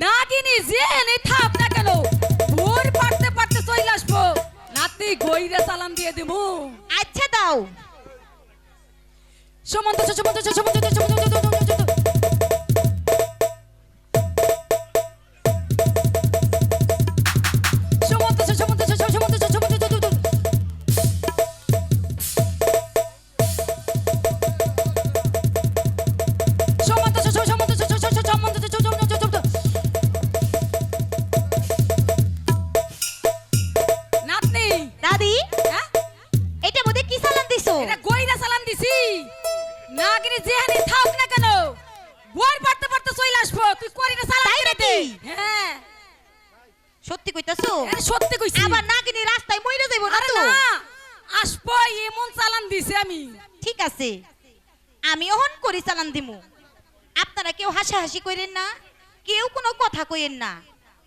নাগিনি যে এনে থাপ না কেন ভোর পারতে পারতে চলে আসব। নাতি গইরে সালাম দিয়ে দিমু। আচ্ছা দাও। সমন্ত সমন্ত সমন্ত সমন্ত দিছি নাগিনি যেহানি থাক না কেন বই পড়তে পড়তে চলে আসব তুই করিনা সালাম করে দে। হ্যাঁ। সত্যি কইতাছো? এটা সত্যি কইছি। আবার নাগিনি রাস্তায় মইরা যাইবো না তো? না আসব এমন সালাম দিছি আমি। ঠিক আছে আমি অহন করি চালান দিমু। আপনারা কেউ হাসাহাসি করেন না কেউ কোনো কথা কইেন না।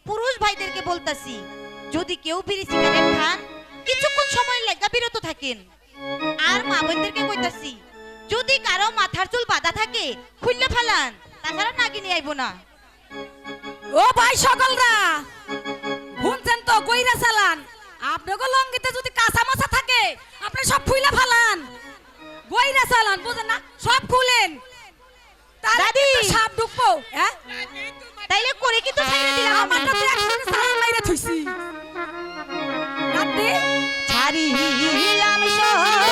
পুরুষ ভাইদেরকে বলতাছি যদি কেউ বিড়ি সিগারেট খান কিছুক্ষণ সময় লাগা বিরত থাকেন। আর মা বোনদেরকে কইতাছি যদি কারও মাথার চুল বাঁধা থাকে খুললে ফেলান তাছাড়া নাগিনি আইবো না। ও ভাই সকলরা শুনছেন তো কইরা চালান। আপনাকে লঙ্গিতে যদি কাঁচা মাছা থাকে আপনি সব ফুইলা ফালান। গইরা চালান বুঝেন না? সব খুলেন। দাদি! সাপ ঢুকবো হ্যাঁ? তাইলে করে কি তো ছাইরা দিলাম। আমি আমারটা তো একসাথে সালাম মাইরা থইছি। নাতি হারিলাম সব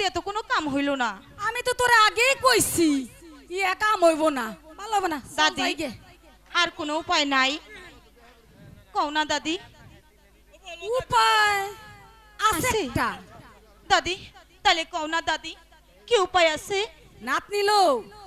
দিয়ে তো কোনো কাম হইল না। আমি তো তোরা আগেই কইছি ইয়া কাম হইব না ভালো হবে না দাদি আর কোনো উপায় নাই। কও না দাদি। উপায় আছে আছে? একটা। দাদি তাহলে কও না দাদি কি উপায় আছে? নাতনি লো।